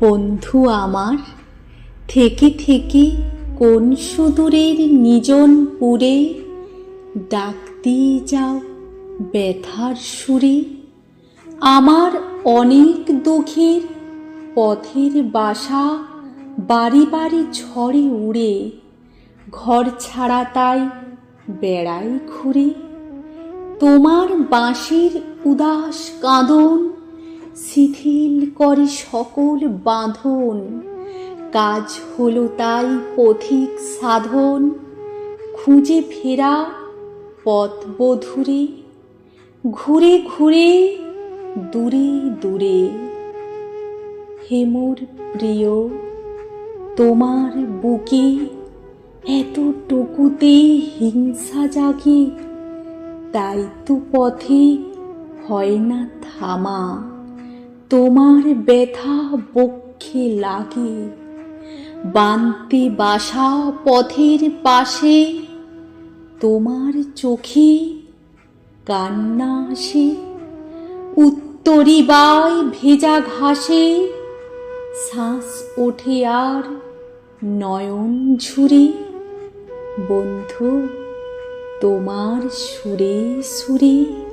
বন্ধু আমার, থেকে থেকে কোন সুদূরের নিজন পুরে ডাক দিয়ে যাও ব্যথার সুরে। আমার অনেক দুঃখের পথের বাসা বাড়ি বাড়ি ঝড়ে উড়ে, ঘর ছাড়া তাই বেড়াই ঘুরে। তোমার বাঁশির উদাস কাঁদন শিথিল করে সকল বাঁধন। কাজ হলো তাই পথিক সাধন। খুঁজে ফেরা পথ বধুরে, ঘুরে ঘুরে, দূরে দূরে। হেমুর প্রিয়, তোমার বুকে এতটুকুতে হিংসা জাগে, তাই তো পথে হয় না থামা। তোমার ব্যথা বক্ষে লাগে। বান্তি বাসা পথের পাশে, তোমার চোখে কান্না আসে। উত্তরি বাই ভেজা ঘাসে, শ্বাস ওঠে আর নয়ন ঝুরে। বন্ধু, তোমার সুরে সুরে